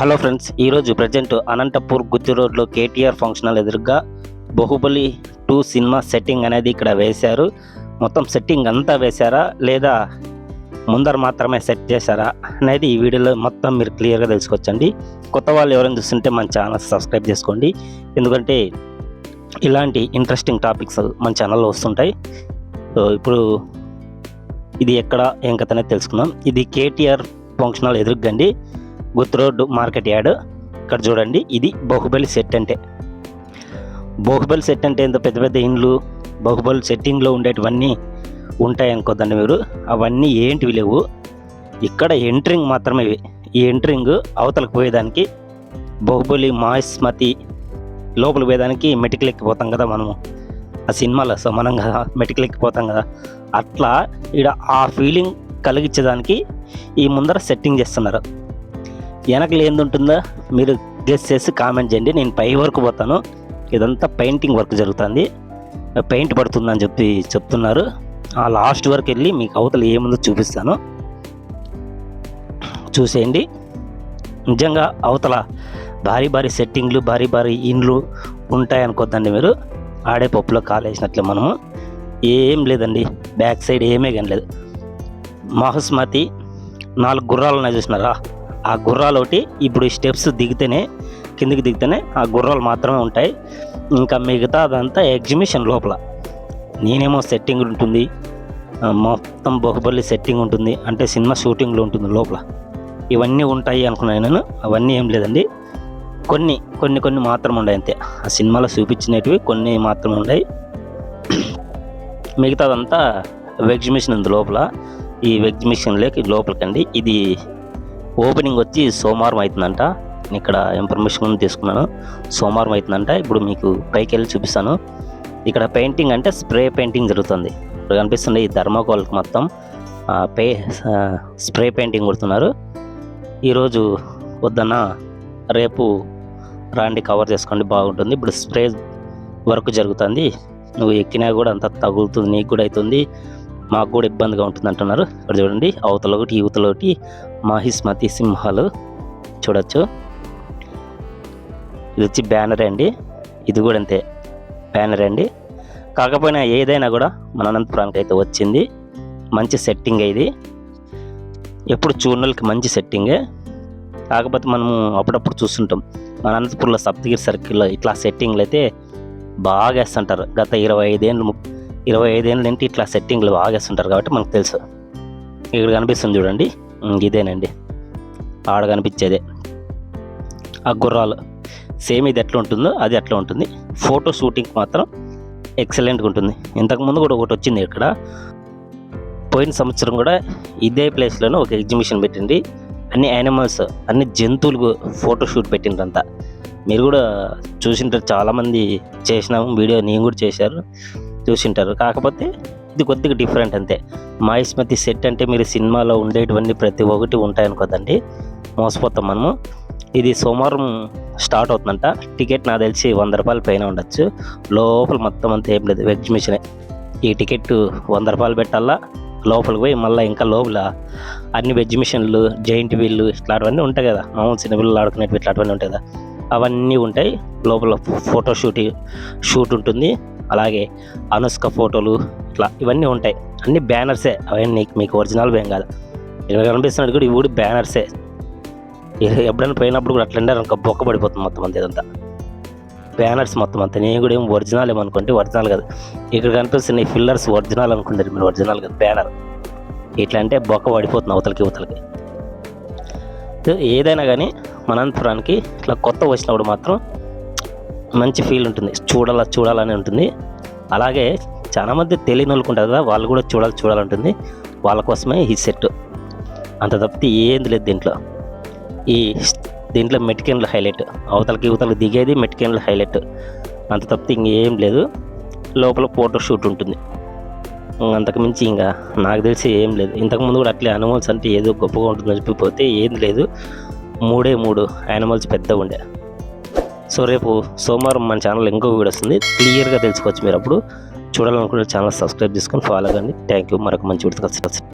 Hello friends ఈరోజు present Anantapur గుత్తి రోడ్లో KTR functional ఎదురుగా బాహుబలి టూ సినిమా సెట్టింగ్ అనేది ఇక్కడ వేశారు. మొత్తం సెట్టింగ్ అంతా వేశారా లేదా ముందర మాత్రమే సెట్ చేశారా అనేది ఈ వీడియోలో మొత్తం మీరు క్లియర్గా తెలుసుకోవచ్చండి. కొత్త వాళ్ళు ఎవరైనా చూస్తుంటే మన ఛానల్ సబ్స్క్రైబ్ చేసుకోండి. ఎందుకంటే ఇలాంటి ఇంట్రెస్టింగ్ టాపిక్స్ మన ఛానల్లో వస్తుంటాయి. సో ఇప్పుడు ఇది ఎక్కడ ఏం కథ అనేది తెలుసుకుందాం. ఇది కేటీఆర్ ఫంక్షనల్ ఎదురుగండి. గుత్ రోడ్డు మార్కెట్ యార్డ్. ఇక్కడ చూడండి ఇది బాహుబలి సెట్ అంటే. బాహుబలి సెట్ అంటే ఎంత పెద్ద పెద్ద ఇండ్లు బాహుబలి సెట్టింగ్లో ఉండేటివన్నీ ఉంటాయి అనుకోదండి మీరు. అవన్నీ ఏంటివి లేవు. ఇక్కడ ఎంట్రింగ్ మాత్రమే ఇవి. ఈ ఎంట్రింగ్ అవతలకు పోయేదానికి బాహుబలి మాహిస్మతి లోపలికి పోయేదానికి మెటికలు ఎక్కిపోతాం కదా మనము. ఆ సినిమాలో సమానం కదా మెటికలు ఎక్కిపోతాం కదా. అట్లా ఇక్కడ ఆ ఫీలింగ్ కలిగించేదానికి ఈ ముందర సెట్టింగ్ చేస్తున్నారు. వెనకలు ఏంది ఉంటుందో మీరు గెస్ చేసి కామెంట్ చేయండి. నేను పై వరకు పోతాను. ఇదంతా పెయింటింగ్ వర్క్ జరుగుతుంది. పెయింట్ పడుతుందని చెప్పి చెప్తున్నారు. ఆ లాస్ట్ వరకు వెళ్ళి మీకు అవతల ఏముందో చూపిస్తాను. చూసేయండి. నిజంగా అవతల భారీ భారీ సెట్టింగ్లు భారీ భారీ ఇండ్లు ఉంటాయి అనుకోద్దండి మీరు. ఆడే పప్పులో కాలేసినట్లే మనము. ఏం లేదండి. బ్యాక్ సైడ్ ఏమీ కనలేదు. మహస్మతి నాలుగు గుర్రాలు చూసినారా? ఆ గుర్రాలు ఒకటి ఇప్పుడు ఈ స్టెప్స్ దిగితేనే కిందికి దిగితేనే ఆ గుర్రాలు మాత్రమే ఉంటాయి. ఇంకా మిగతా అదంతా ఎగ్జిబిషన్ లోపల. నేనేమో సెట్టింగ్ ఉంటుంది. మొత్తం బాహుబలి సెట్టింగ్ ఉంటుంది. అంటే సినిమా షూటింగ్లో ఉంటుంది లోపల. ఇవన్నీ ఉంటాయి అనుకున్నాను నేను. అవన్నీ ఏం లేదండి. కొన్ని కొన్ని కొన్ని మాత్రం ఉన్నాయి అంతే. ఆ సినిమాలో చూపించినవి కొన్ని మాత్రం ఉన్నాయి. మిగతాదంతా ఎగ్జిబిషన్ ఉంది లోపల. ఈ ఎగ్జిబిషన్ లేక లోపలికండి. ఇది ఓపెనింగ్ వచ్చి సోమవారం అవుతుందంట. నేను ఇక్కడ ఇన్ఫర్మేషన్ తీసుకున్నాను. సోమవారం అవుతుందంట. ఇప్పుడు మీకు పైకి వెళ్ళి చూపిస్తాను. ఇక్కడ పెయింటింగ్ అంటే స్ప్రే పెయింటింగ్ జరుగుతుంది. ఇప్పుడు కనిపిస్తుంది ఈ ధర్మకోల్కి మొత్తం పే స్ప్రే పెయింటింగ్ కొడుతున్నారు. ఈరోజు వద్దన్న రేపు రాండి కవర్ చేసుకోండి బాగుంటుంది. ఇప్పుడు స్ప్రే వర్క్ జరుగుతుంది. నువ్వు ఎక్కినా కూడా అంత తగులుతుంది నీకు కూడా అవుతుంది. మాకు కూడా ఇబ్బందిగా ఉంటుంది అంటున్నారు ఇక్కడ చూడండి అవతల ఒకటి యువతల ఒకటి మహిస్మతి సింహాలు చూడొచ్చు. ఇది వచ్చి బ్యానర్ అండి. ఇది కూడా అంతే బ్యానర్ అండి. కాకపోయినా ఏదైనా కూడా మన అనంతపురానికి అయితే వచ్చింది. మంచి సెట్టింగ్ ఇది. ఎప్పుడు చూడడానికి మంచి సెట్టింగే. కాకపోతే మనము అప్పుడప్పుడు చూస్తుంటాం మన అనంతపురంలో సప్తగిరి సర్కిల్లో ఇట్లా సెట్టింగ్లు అయితే బాగా వేస్తుంటారు. గత ఇరవై ఐదేళ్ళు ఇరవై ఐదేళ్ళ నుండి ఇట్లా సెట్టింగ్లు ఆగేస్తుంటారు కాబట్టి మనకు తెలుసు. ఇక్కడ కనిపిస్తుంది చూడండి. ఇదేనండి. ఆడ కనిపించేదే. ఆ గుర్రాలు. సేమ్ ఇది ఎట్లా ఉంటుందో అది అట్లా ఉంటుంది. ఫోటో షూటింగ్ మాత్రం ఎక్సలెంట్గా ఉంటుంది. ఇంతకుముందు కూడా ఒకటి వచ్చింది ఇక్కడ. పోయిన సంవత్సరం కూడా ఇదే ప్లేస్లోనే ఒక ఎగ్జిబిషన్ పెట్టింది. అన్ని యానిమల్స్ అన్ని జంతువులకు ఫోటోషూట్ పెట్టిండ్రంతా. మీరు కూడా చూసింటారు. చాలామంది చేసినాము. వీడియో నేను కూడా చేశారు చూసింటారు. కాకపోతే ఇది కొద్దిగా డిఫరెంట్ అంతే. మాయిస్మతి సెట్ అంటే మీరు సినిమాలో ఉండేటివన్నీ ప్రతి ఒక్కటి ఉంటాయనుకోదండి. మోసపోతాం మనము. ఇది సోమవారం స్టార్ట్ అవుతుందంట. టికెట్ నాకు తెలిసి వంద రూపాయల పైన ఉండొచ్చు. లోపల మొత్తం అంతా ఏం లేదు. ఎగ్జిబిషనే ఈ టికెట్ వంద రూపాయలు పెట్టాలా? లోపలికి పోయి మళ్ళీ ఇంకా లోపల అన్ని ఎగ్జిబిషన్లు జైంట్ వీళ్ళు ఇట్లాంటివన్నీ ఉంటాయి కదా. మామూలు చిన్న పిల్లలు ఆడుకునేవి ఇట్లాంటివన్నీ ఉంటాయి కదా. అవన్నీ ఉంటాయి. లోపల ఫోటో షూట్ షూట్ ఉంటుంది. అలాగే అనుష్క ఫోటోలు ఇట్లా ఇవన్నీ ఉంటాయి. అన్ని బ్యానర్సే అవన్నీ మీకు ఒరిజినల్ ఏం కాదు. ఇక్కడ కనిపిస్తున్నట్టు కూడా ఇవి కూడా బ్యానర్సే ఎప్పుడైనా పోయినప్పుడు కూడా అట్లా అనుకో బొక్క పడిపోతుంది మొత్తం అంతా ఇదంతా. బ్యానర్స్ మొత్తం అంతా. నేను కూడా ఏం ఒరిజినల్ ఏమనుకుంటే ఒరిజినల్ కాదు. ఇక్కడ కనిపిస్తున్న ఈ ఫిల్లర్స్ ఒరిజినల్ అనుకుంటారు మీరు ఒరిజినల్ కాదు బ్యానర్ ఇట్లా అంటే బొక్క పడిపోతుంది అవతలకి ఇవతలకి. ఏదైనా కానీ మనంతపురానికి ఇట్లా కొత్త వచ్చినప్పుడు మాత్రం మంచి ఫీల్ ఉంటుంది. చూడాల చూడాలని ఉంటుంది. అలాగే చాలామంది తెలియని వాళ్ళు ఉంటుంది కదా వాళ్ళు కూడా చూడాలి చూడాలంటుంది వాళ్ళ కోసమే ఈ సెట్. అంత తప్పితే ఏంది లేదు దీంట్లో. ఈ దీంట్లో మెటికెన్లు హైలైట్. అవతలకి ఇవతలకి దిగేది మెటికెన్లు హైలైట్. అంత తప్పితే ఇంకేం లేదు. లోపల ఫోటో షూట్ ఉంటుంది. అంతకుమించి అంతకు మించి ఇంకా నాకు తెలిసి ఏం లేదు. ఇంతకుముందు కూడా అట్లే అనిమల్స్ అంటే ఏదో గొప్పగా ఉంటుందని చెప్పిపోతే ఏం లేదు. మూడే మూడు యానిమల్స్ పెద్దగా ఉండే. సో రేపు సోమవారం మన ఛానల్ ఇంకో వీడియో వస్తుంది. క్లియర్గా తెలుసుకోవచ్చు మీరు అప్పుడు. చూడాలనుకుంటే ఛానల్ సబ్స్క్రైబ్ చేసుకొని ఫాలో కండి. థ్యాంక్ యూ మరొక మంచి వీడియో